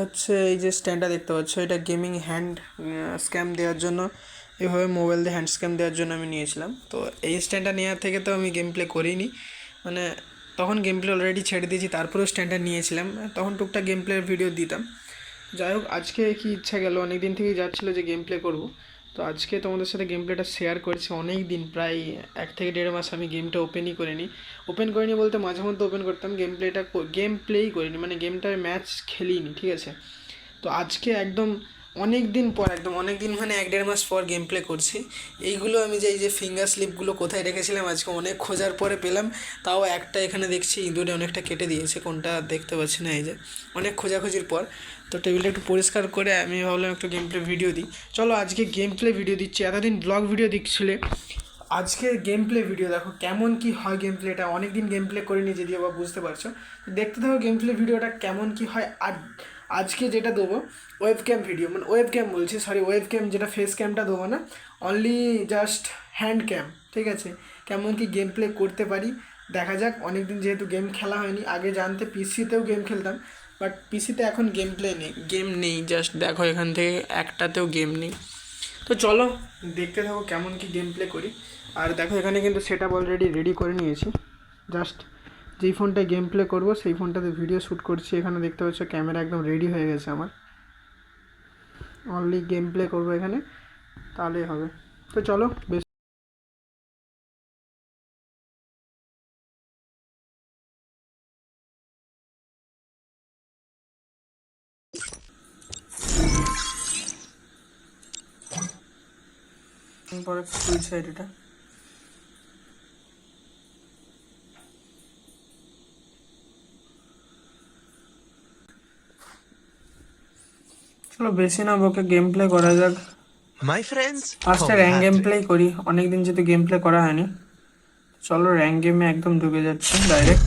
হচ্ছে এই যে স্ট্যান্ডটা দেখতে পাচ্ছ, এটা গেমিং হ্যান্ড স্ক্যাম দেওয়ার জন্য। এভাবে মোবাইল দিয়ে হ্যান্ড স্ক্যাম দেওয়ার জন্য আমি নিয়েছিলাম। তো এই স্ট্যান্ডটা নেওয়ার থেকে তো আমি গেম প্লে করিনি। মানে তখন গেম প্লে অলরেডি ছেড়ে দিয়েছি, তারপরেও স্ট্যান্ডটা নিয়েছিলাম। তখন টুকটাক গেম প্লের ভিডিও দিতাম। যাই হোক, আজকে কি ইচ্ছা গেল? অনেক দিন থেকেই যাচ্ছিল যে গেম প্লে করব। তো আজকে তোমাদের সাথে গেম প্লেটা শেয়ার করেছি অনেক দিন প্রায় এক থেকে দেড় মাস আমি গেমটা ওপেনই করিনি। ওপেন করিনি বলতে মাঝে মধ্যে ওপেন করতাম গেম প্লেটা গেম প্লেই করিনি মানে গেমটার ম্যাচ খেলিনি, ঠিক আছে? তো আজকে একদম অনেক দিন পর, একদম অনেক দিন মানে এক দেড় মাস পর গেম প্লে করছি। এইগুলো আমি যে, এই যে ফিঙ্গার স্লিপগুলো কোথায় রেখেছিলাম, আজকে অনেক খোঁজার পরে পেলাম, তাও একটা এখানে দেখছি, ইঁদুরে অনেকটা কেটে দিয়েছে, কোনটা দেখতে পাচ্ছি না এই যে। অনেক খোঁজাখুঁজির পর। তো টেবিলটা একটু পরিষ্কার করে আমি ভাবলাম একটু গেম প্লে ভিডিও দিই। চলো আজকে গেম প্লে ভিডিও দিচ্ছি, এতদিন ব্লগ ভিডিও দিচ্ছিলে আজকে গেম প্লে ভিডিও দেখো কেমন কি হয় গেম প্লেটা অনেক দিন গেম প্লে করিনি যদিও বা বুঝতে পারছ। দেখতে থাকো গেম প্লে ভিডিওটা কেমন কি হয়, আর আজকে যেটা দেবো ওয়েব ক্যাম ভিডিও মানে ওয়েব ক্যাম বলছি সরি ওয়েব ক্যাম যেটা ফেস ক্যামটা দেবো না অনলি জাস্ট হ্যান্ড ক্যাম ঠিক আছে? কেমন কি গেম প্লে করতে পারি, দেখা যাক অনেক দিন যেহেতু গেম খেলা হয়নি, আগে জানতে পিসিতেও গেম খেলতাম। বাট পিসিতে এখন গেম প্লে নেই। গেম নেই জাস্ট দেখো এখান থেকে একটাতেও গেম নেই। তো চলো, দেখতে থাকো কেমন কি গেম প্লে করি। আর দেখো এখানে কিন্তু সেট আপ অলরেডি রেডি করে নিয়েছি। জাস্ট যেই ফোনটায় গেম প্লে করব, সেই ফোনটাতে ভিডিও শ্যুট করছি। এখানে দেখতে পাচ্ছ ক্যামেরা একদম রেডি হয়ে গেছে আমার। অনলি গেম প্লে করব এখানে, তাহলেই হবে। তো চলো, বেশ। পরে ফুল সাইড এটা। চলো বেশি না বকে গেম প্লে করা যাক। My friends, ফার্স্টে র্যাঙ্ক গেম প্লে করি। অনেকদিন যেহেতু গেম প্লে করা হয়নি। চলো র্যাঙ্ক গেমে একদম ঢুকে যাচ্ছি direct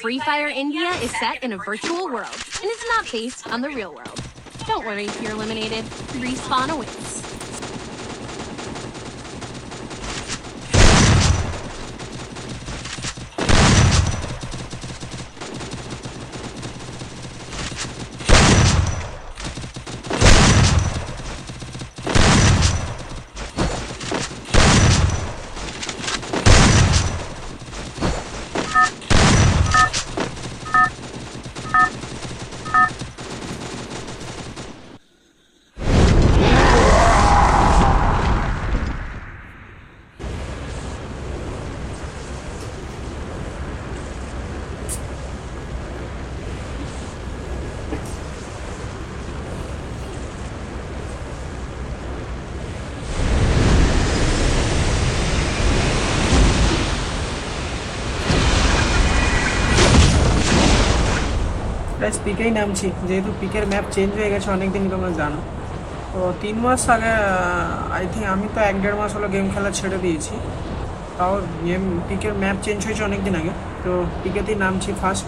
Free Fire India is set in a virtual world and is not based on the real world. Don't worry if you're eliminated. Respawn awaits. প্রায় পিকেই নামছি। যেহেতু পিকের ম্যাপ চেঞ্জ হয়ে গেছে অনেক দিন তোমরা জানো। তো তিন মাস আগে আই থিঙ্ক আমি তো এক দেড় মাস হলো গেম খেলা ছেড়ে দিয়েছি। তাও গেম পিকের ম্যাপ চেঞ্জ হয়েছে অনেক দিন আগে। তো পিকেতেই নামছি ফার্স্ট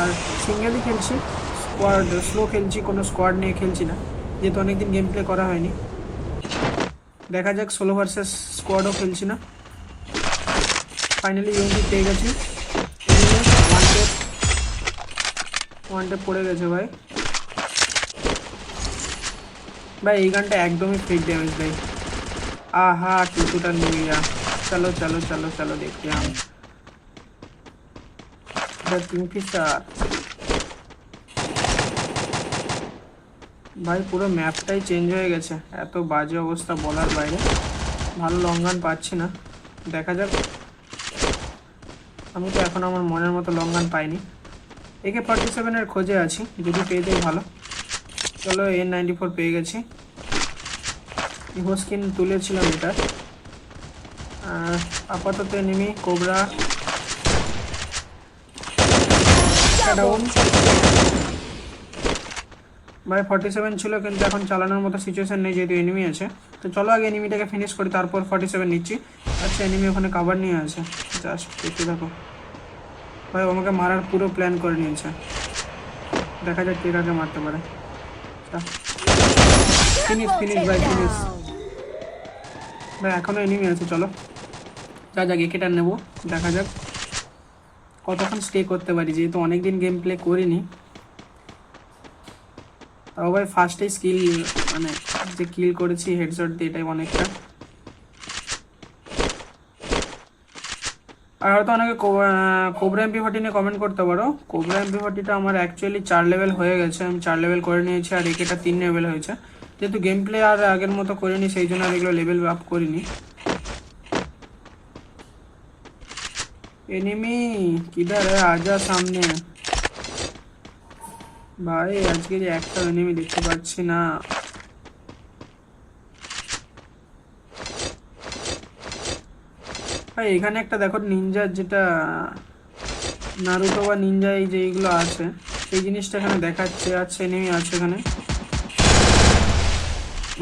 আর সিঙ্গেলই খেলছি। স্কোয়াড স্লো খেলছি, কোনো স্কোয়াড নিয়ে খেলছি না। যেহেতু অনেক দিন গেম প্লে করা হয়নি। দেখা যাক সোলো ভার্সেস স্কোয়াডও খেলছি না। ফাইনালি ইউনিটি পেয়ে গেছি। ওয়ান টেপ পড়ে গেছে ভাই। ভাই, এই গানটা একদমই ফেক ড্যামেজ ভাই। আহা টুটুটা নিয়ে যা। চলো চলো চলো চলো, দেখতে আমি। কিংফিশার ভাই, পুরো ম্যাপটাই চেঞ্জ হয়ে গেছে। এত বাজে অবস্থা বলার বাইরে। ভালো লং গান পাচ্ছি না। দেখা যাক। আমি তো এখন আমার মনের মতো লং গান পাইনি। একে ফর্টি সেভেনের খোঁজে আছি, যদি পেয়ে যাই ভালো। চলো এন নাইনটি ফোর পেয়ে গেছি। ইভো তুলেছিলাম এটা। আপাতত নেমি কোবরা ডাউন ভাই ফর্টি সেভেন ছিল, কিন্তু এখন চালানোর মতো সিচুয়েশন নেই, যেহেতু এনিমি আছে। তো চলো আগে এনিমিটাকে ফিনিশ করি, তারপর ফর্টি সেভেন নিচ্ছি। আচ্ছা এনিমি ওখানে কাভার নিয়ে আছে। জাস্ট দেখতে দেখো ভাই আমাকে মারার পুরো প্ল্যান করে নিয়েছে। দেখা যাক কে কাকে মারতে পারে। ভাই ফিনিশ ভাই, এখনও এনিমি আছে, চলো। যা যাক একেটা নেব, দেখা যাক। কতক্ষণ স্টে করতে পারি, যেহেতু অনেকদিন গেম প্লে করিনি। তাও ভাই ফার্স্টে স্কিল মানে যে কিল করেছি হেডশট দিয়ে এটাই অনেকটা। আর হয়তো অনেকে কোবরা এমপি ফর্টি নিয়ে কমেন্ট করতে পারো। কোবরা এমপি ফর্টিটা আমার অ্যাকচুয়ালি চার লেভেল হয়ে গেছে। আমি চার লেভেল করে নিয়েছি আর একেটা তিন লেভেল হয়েছে। যেহেতু গেম প্লে আর আগের মতো করিনি, সেই জন্য আর এগুলো লেভেল আপ করিনি। এনিমি কিধার আজা সামনে। ভাই, আজকে যে একটা এনিমি দেখতে পাচ্ছি না। ভাই, এখানে একটা দেখো নিনজার যেটা নারুতো বা নিনজা এই যে এইগুলো আছে, সেই জিনিসটা এখানে দেখাচ্ছে আছে এনেমি আছে এখানে।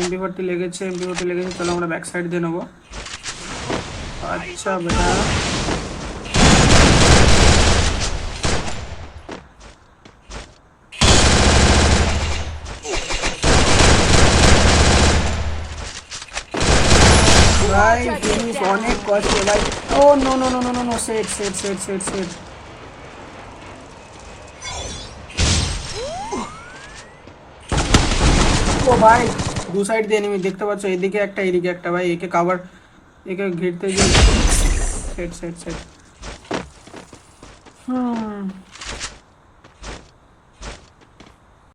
এমপি ফোরটি লেগেছে এমপি ফোরটি লেগেছে তাহলে আমরা ব্যাক সাইড দিয়ে নেব। আচ্ছা বেটা। ভাই ফিনিশ অনেক কষ্টে ভাই ও no no no no no no set set set set set ও ভাই দু সাইড দিয়ে এনিমি দেখতে পাচ্ছ এদিকে একটা এদিকে একটা ভাই একে কাভার একে ঘিরতে গিয়ে সেট সেট সেট হুম